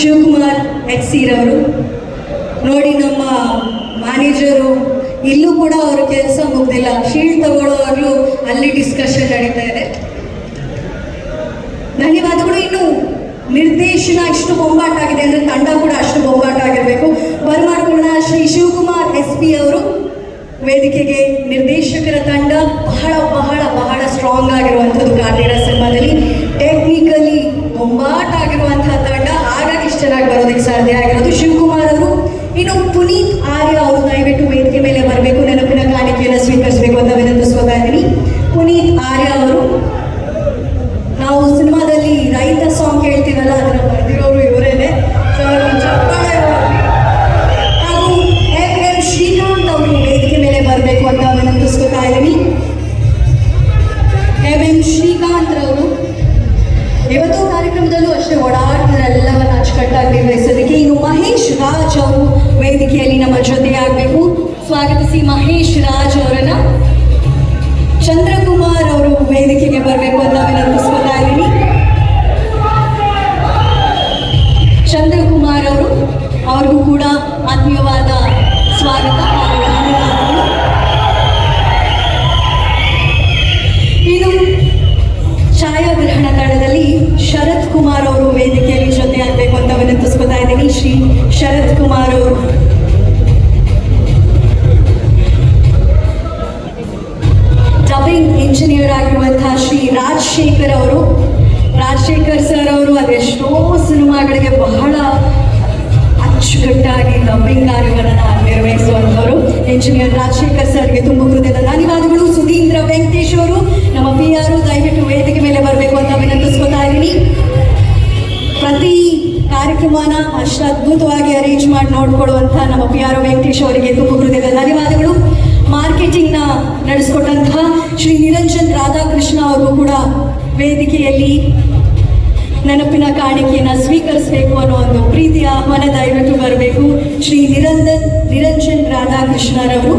Shivakumar H ಸಿರವರು ನೋಡಿ ನಮ್ಮ manager, ಇಲ್ಲೂ ಕೂಡ ಅವ್ರ ಕೆಲಸ ಮುಗ್ದಿಲ್ಲ. ಶೀಲ್ಡ್ ತಗೊಳ್ಳೋವಾಗಲೂ ಅಲ್ಲಿ ಡಿಸ್ಕಷನ್ ನಡೀತಾ ಇದೆ. ಧನ್ಯವಾದಗಳು. ಇನ್ನು ನಿರ್ದೇಶನ ಇಷ್ಟು ಬೊಂಬಾಟ ಆಗಿದೆ ಅಂದ್ರೆ ತಂಡ ಕೂಡ ಅಷ್ಟು ಬೊಂಬಾಟ ಆಗಿರಬೇಕು ಬರಮಾಡ್ಕೊಳ್ಳೋಣ ಶ್ರೀ ಶಿವಕುಮಾರ್ ಎಸ್ ಪಿ ಅವರು ವೇದಿಕೆಗೆ ನಿರ್ದೇಶಕರ ತಂಡ ಬಹಳ ಬಹಳ ಬಹಳ ಸ್ಟ್ರಾಂಗ್ ಆಗಿರುವಂಥದ್ದು ಕಾರ್ತಿರ ಸಿನಿಮಾದಲ್ಲಿ ಟೆಕ್ನಿಕಲಿ ಬೊಂಬಾಟ ಆಗಿರುವಂತಹ ತಂಡ ಹಾಗಾಗಿ ಇಷ್ಟು ಚೆನ್ನಾಗಿ ಬರೋದಕ್ಕೆ ಸಾಧ್ಯ ಆಗಿರೋದು ಶಿವಕುಮಾರ್ ಅವರು ಇನ್ನು ಪುನೀತ್ ಆರ್ಯ ಅವರು ದಯವಿಟ್ಟು ವೇದಿಕೆ ಮೇಲೆ ಬರಬೇಕು ನೆನಪಿನ ಕಾಣಿಕೆಯನ್ನು ಸ್ವೀಕರಿಸಬೇಕು ಅಂತ ವಿನಂತಿಸ್ಕೊತಾ ಇದ್ದೀನಿ ಪುನೀತ್ ಆರ್ಯ ಅವರು. ನಾವು ಸಿನಿಮಾದಲ್ಲಿ ರೈತ ಸಾಂಗ್ ಕೇಳ್ತೀವಲ್ಲ, ಅದನ್ನ ಬರೆದಿರೋರು ಇವರೇನೆ ಹಾಗೂ ಎಂ ಶ್ರೀಕಾಂತ್ ಅವರು ವೇದಿಕೆ ಮೇಲೆ ಬರಬೇಕು ಅಂತ ವಿನಂತಿಸ್ಕೊತಾ ಇದ್ದೀನಿ. ಎಂ ಎಂ ಶ್ರೀಕಾಂತ್ ಅವರು ಇವತ್ತು ಕಾರ್ಯಕ್ರಮದಲ್ಲೂ ಅಷ್ಟೇ ಓಡಾಡ್ತಾರೆ ಎಲ್ಲವನ್ನ ಅಚ್ಚುಕಟ್ಟಾಗಿ ನಿರ್ವಹಿಸೋದಕ್ಕೆ ಇನ್ನು ಮಹೇಶ್ ರಾಜ್ ಅವರು ವೇದಿಕೆಯಲ್ಲಿ ನಮ್ಮ ಜೊತೆ ಆಗಬೇಕು ಸ್ವಾಗತಿಸಿ ಮಹೇಶ್ ರಾಜ್ ಅವರನ್ನ. ಚಂದ್ರಕುಮಾರ್ ಅವರು ವೇದಿಕೆಗೆ ಬರಬೇಕು ಅಂತ ವಿನಂತಿಸ್ಕೊತಾ ಇದ್ದೀನಿ. ಚಂದ್ರಕುಮಾರ್ ಅವರು, ಅವ್ರಿಗೂ ಕೂಡ ಆತ್ಮೀಯವಾದ ಸ್ವಾಗತ. ಇದು ಛಾಯಾಗ್ರಹಣ ತಂಡದಲ್ಲಿ ಶರತ್ ಕುಮಾರ್ ಅವರು ವೇದಿಕೆಯಲ್ಲಿ ಜೊತೆ ಆಗಬೇಕು ಅಂತ ವಿನಂತಿಸ್ಕೊತಾ ಇದ್ದೀನಿ. ಶ್ರೀ ಶರತ್ ಕುಮಾರ್ ಅವರು. ಡಬ್ಬಿಂಗ್ ಆಗಿರುವಂತಹ ಶ್ರೀ ರಾಜಶೇಖರ್ ಅವರು. ರಾಜಶೇಖರ್ ಸರ್ ಅವರು ಅದೆಷ್ಟೋ ಸಿನಿಮಾಗಳಿಗೆ ಬಹಳ ಅಚ್ಚುಕಟ್ಟಾಗಿ ಡಬ್ಬಿಂಗ್ ಕಾರ್ಯವನ್ನು ನಿರ್ವಹಿಸುವಂಥವರು. ಇಂಜಿನಿಯರ್ ರಾಜಶೇಖರ್ ಸರ್ಗೆ ತುಂಬ ಹೃದಯದ ಧನ್ಯವಾದಗಳು. ಸುಧೀಂದ್ರ ವೆಂಕಟೇಶ್ ಅವರು, ನಮ್ಮ ಪಿ ಆರ್ ದಯವಿಟ್ಟು ವೇದಿಕೆ ಮೇಲೆ ಬರಬೇಕು ಅಂತ ವಿನಂತಿಸ್ಕೊತಾ ಇದ್ದೀನಿ. ಪ್ರತಿ ಕಾರ್ಯಕ್ರಮನ ಅಷ್ಟು ಅದ್ಭುತವಾಗಿ ಅರೇಂಜ್ ಮಾಡಿ ನೋಡ್ಕೊಳ್ಳುವಂಥ ನಮ್ಮ ಪಿ ಆರ್ ವೆಂಕಟೇಶ್ ಅವರಿಗೆ ತುಂಬ ಹೃದಯದ ಧನ್ಯವಾದಗಳು. ಮಾರ್ಕೆಟಿಂಗ್ನ ನಡೆಸ್ಕೊಟ್ಟಂತಹ ಶ್ರೀ ನಿರಂಜನ್ ರಾಧಾಕೃಷ್ಣ ಅವರು ಕೂಡ ವೇದಿಕೆಯಲ್ಲಿ ನೆನಪಿನ ಕಾಣಿಕೆಯನ್ನು ಸ್ವೀಕರಿಸಬೇಕು ಅನ್ನೋ ಒಂದು ಪ್ರೀತಿಯ ಆಹ್ವಾನ ದಯವಿಟ್ಟು ಬರಬೇಕು. ಶ್ರೀ ನಿರಂಜನ್ ನಿರಂಜನ್ ರಾಧಾಕೃಷ್ಣರವರು.